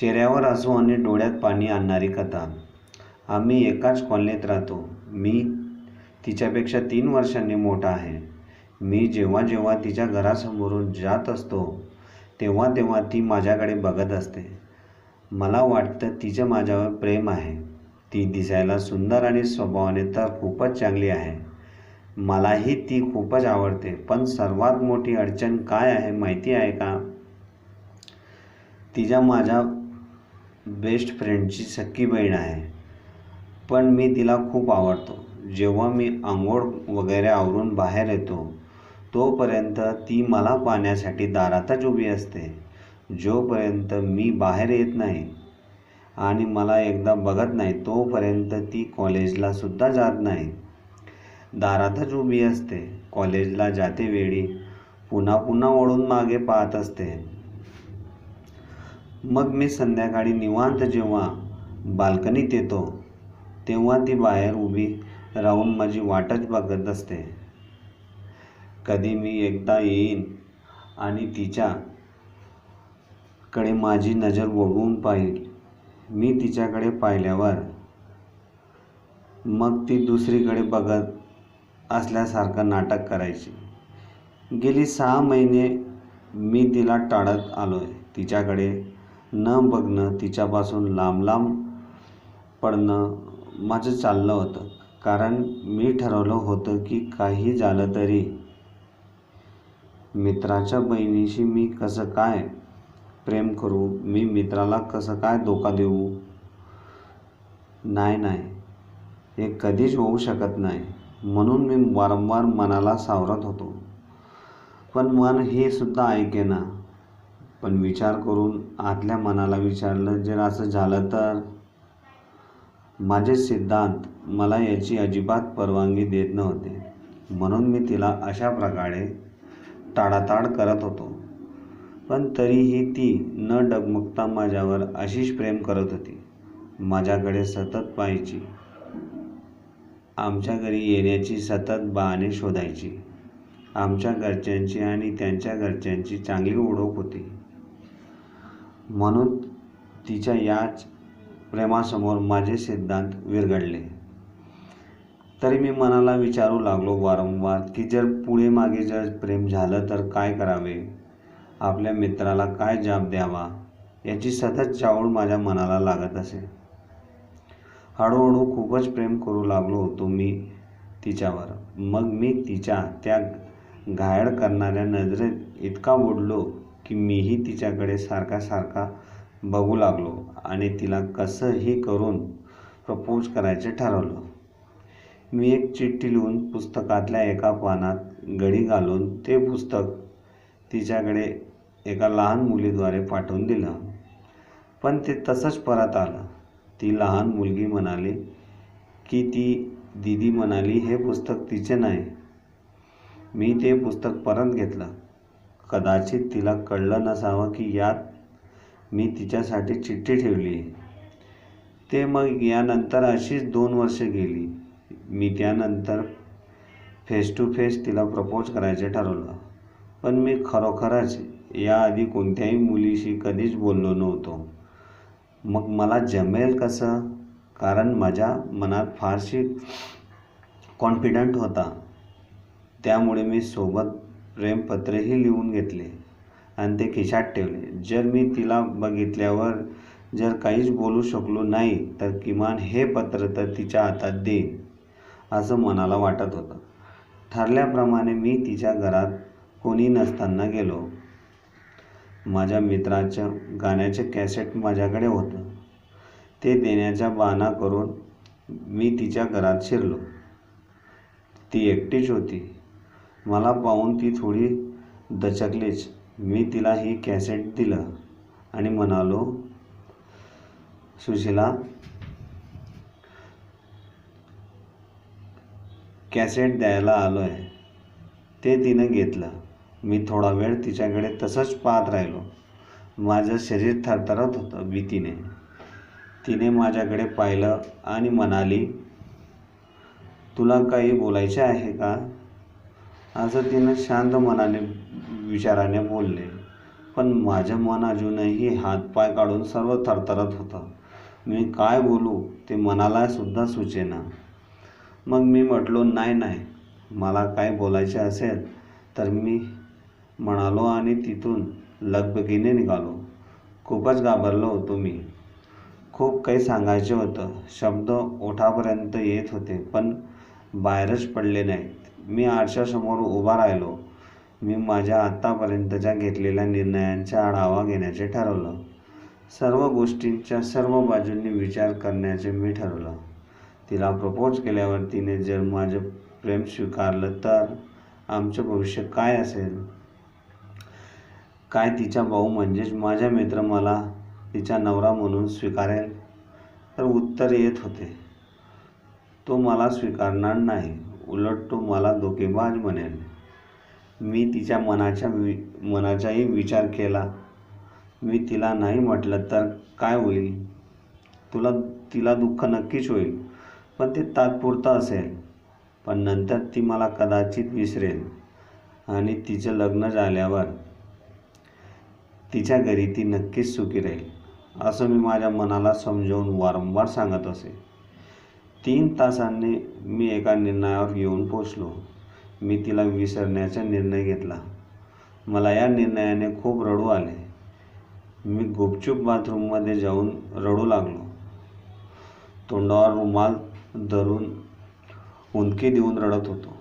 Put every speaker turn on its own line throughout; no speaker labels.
चेहऱ्यावर हसू आणि डोळ्यात पाणी आणणारी कथा. आम्ही एकाच कॉलनीत राहतो. मी तिच्यापेक्षा तीन वर्षांनी मोठा आहे. मी जेव्हा जेव्हा तिच्या घरासमोरून जात असतो तेव्हा तेव्हा ती माझ्याकडे बघत असते. मला वाटतं तिचं माझ्यावर प्रेम आहे. ती दिसायला सुंदर आणि स्वभावाने तर खूपच चांगली आहे. मलाही ती खूपच आवडते. पण सर्वात मोठी अडचण काय आहे माहिती आहे का? तिच्या माझ्या बेस्ट फ्रेंडची सख्खी बहीण आहे. पण मी तिला खूप आवडतो. जेव्हा मी आंघोळ वगैरे आवरून बाहेर येतो तोपर्यंत ती मला पाहण्यासाठी दारातच उभी असते. जोपर्यंत मी बाहेर येत नाही आणि मला एकदा बघत नाही तोपर्यंत ती कॉलेजला सुद्धा जात नाही. दारातच उभी असते. कॉलेजला जाते वेळी पुन्हा पुन्हा वळून मागे पाहत असते. मग मी संध्याकाळी निवांत जेव्हा बाल्कनीत येतो तेव्हा ती बाहेर उभी राहून माझी वाटच बघत असते कधी मी एकदा येईन आणि तिच्याकडे माझी नजर वळवून पाहिल मी तिच्याकडे पाहिल्यावर मग ती दुसरीकडे बघत असल्यासारखं नाटक करायची. गेली सहा महिने मी तिला टाळत आलो आहे तिच्याकडे न बघणं तिच्यापासून लांब लांब पडणं माझं चाललं होतं. कारण मी ठरवलं होतं की काही झालं तरी मित्राच्या बहिणीशी मी कसं काय प्रेम करू? मी मित्राला कसं काय धोका देऊ? नाही नाही. हे कधीच होऊ शकत नाही. म्हणून मी वारंवार मनाला सावरत होतो. पण मन हे सुद्धा ऐकेना. पण विचार करून आतल्या मनाला विचारलं जर असं झालं तर? माझे सिद्धांत मला याची अजिबात परवानगी देत नव्हते. म्हणून मी तिला अशा प्रकारे टाळाटाळ करत होतो. पण तरीही ती न डगमगता माझ्यावर अशीच प्रेम करत होती. माझ्याकडे सतत पाहायची. आमच्या घरी येण्याची सतत बहाणे शोधायची. आमच्या घरच्यांची आणि त्यांच्या घरच्यांची चांगली ओळख होती. म्हणून तिच्या याच प्रेमासमोर माझे सिद्धांत विरघडले तरी मी मनाला विचारू लागलो वारंवार की जर पुढे मागे जर प्रेम झालं तर काय करावे? आपल्या मित्राला काय जाब द्यावा? याची सतत चावळ माझ्या मनाला लागत असे. हळूहळू खूपच प्रेम करू लागलो होतो मी तिच्यावर. मग मी तिच्या त्या घायळ करणाऱ्या नजरेत इतका बुडलो की मीही तिच्याकडे सारखा सारखा बघू लागलो आणि तिला कसंही करून प्रपोज करायचे ठरवलं. मी एक चिठ्ठी लिहून पुस्तकातल्या एका पानात गडी घालून ते पुस्तक तिच्याकडे एका लहान मुलीद्वारे पाठवून दिलं. पण ते तसंच परत आलं. ती लहान मुलगी म्हणाली की ती दीदी म्हणाली हे पुस्तक तिचे नाही. मी ते पुस्तक परत घेतलं. कदाचित तिला कळलं नसावं की यात मी तिच्यासाठी चिठ्ठी ठेवली. आहे ते मग यानंतर अशीच दोन वर्षे गेली. मी त्यानंतर फेस टू फेस तिला प्रपोज करायचे ठरवलं. पण मी खरोखरच याआधी कोणत्याही मुलीशी कधीच बोललो नव्हतो. मग मला जमेल कसं? कारण माझ्या मनात फारशी कॉन्फिडंट होता. त्यामुळे मी सोबत प्रेमपत्रही लिहून घेतले आणि ते खिशात ठेवले. जर मी तिला बघितल्यावर जर काहीच बोलू शकलो नाही तर किमान हे पत्र तर तिच्या हातात देईन असं मनाला वाटत होतं. ठरल्याप्रमाणे मी तिच्या घरात कोणी नसताना गेलो. माझ्या मित्राचं गाण्याचे कॅसेट माझ्याकडे होतं. ते देण्याचा बहाणा करून मी तिच्या घरात शिरलो. ती एकटीच होती. मला पाहून ती थोडी दचकलीच. मी तिला ही कॅसेट दिलं आणि म्हणालो सुशीला कॅसेट द्यायला आलो आहे ते तिनं घेतलं. मी थोडा वेळ तिच्याकडे तसंच पाहत राहिलो. माझं शरीर थरथरत होतं भीतीने. तिने माझ्याकडे पाहिलं आणि म्हणाली तुला काही बोलायचे आहे का? असं तिनं शांत मनाने विचाराने बोलले. पण माझं मन अजूनही हातपाय काढून सर्व थरथरत होतं. मी काय बोलू ते मनाला सुद्धा सुचेना. मग मी म्हटलो नाही नाही. मला काय बोलायचे असेल तर मी म्हणालो आणि तिथून लगबगीने निघालो. खूपच घाबरलो होतो मी. खूप काही सांगायचे होतं. शब्द ओठापर्यंत येत होते पण बाहेरच पडले नाहीत. मी आरशासमोर उभा राहिलो. मी माझ्या आत्तापर्यंतच्या घेतलेल्या निर्णयांचा आढावा घेण्याचे ठरवलं. सर्व गोष्टींच्या सर्व बाजूंनी विचार करण्याचे मी ठरवलं. तिला प्रपोज केल्यावर तिने जर माझं प्रेम स्वीकारलं तर आमचं भविष्य काय असेल? काय तिचा भाऊ म्हणजेच माझ्या मित्र मला तिचा नवरा म्हणून स्वीकारेल? तर उत्तर येत होते. तो मला स्वीकारणार नाही. उलट तो मला धोकेबाज म्हणेल. मी तिच्या मनाच्या वि मनाचाही विचार केला. मी तिला नाही म्हटलं तर काय होईल? तुला तिला दुःख नक्कीच होईल पण ते तात्पुरतं असेल. पण नंतर ती मला कदाचित विसरेल. आणि तिचं लग्न झाल्यावर तिच्या घरी ती नक्कीच सुखी राहील असं मी माझ्या मनाला समजावून वारंवार सांगत असे. तीन तासांनी मी एका निर्णयावर येऊन पोचलो. मी तिला विसरण्याचा निर्णय घेतला. मला या निर्णयाने खूप रडू आले. मी गुपचूप बाथरूममध्ये जाऊन रडू लागलो. तोंडावर रुमाल धरून उंदकी देऊन रडत होतो.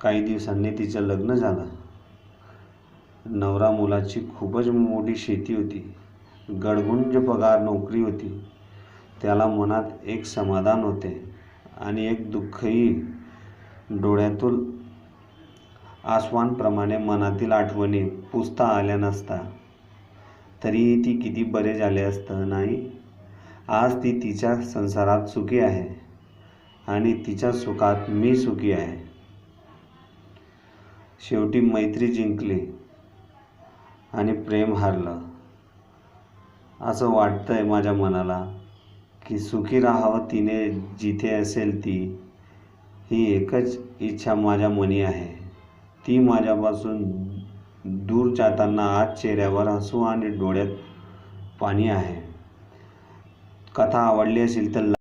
काही दिवसांनी तिचं लग्न झालं. नवरा मुलाची खूपच मोठी शेती होती. गडगुंज पगार नोकरी होती. त्याला मनात एक समाधान होते. आणि एक दुःखही डोळ्यातून आसवांप्रमाणे मनातील आठवणी पुसता आल्या नसता. तरीही ती किती बरे झाले असतं नाही? आज ती तिच्या संसारात सुखी आहे आणि तिच्या सुखात मी सुखी आहे. शेवटी मैत्री जिंकली आणि प्रेम हारलं. असं वाटतंय माझ्या मनाला. की सुखी राहावं तिने जिथे असेल ती. ही एकच इच्छा माझ्या मनी आहे. ती माझ्यापासून दूर जाताना आज चेहऱ्यावर हसू आणि डोळ्यात पाणी आहे. कथा आवडली असेल तर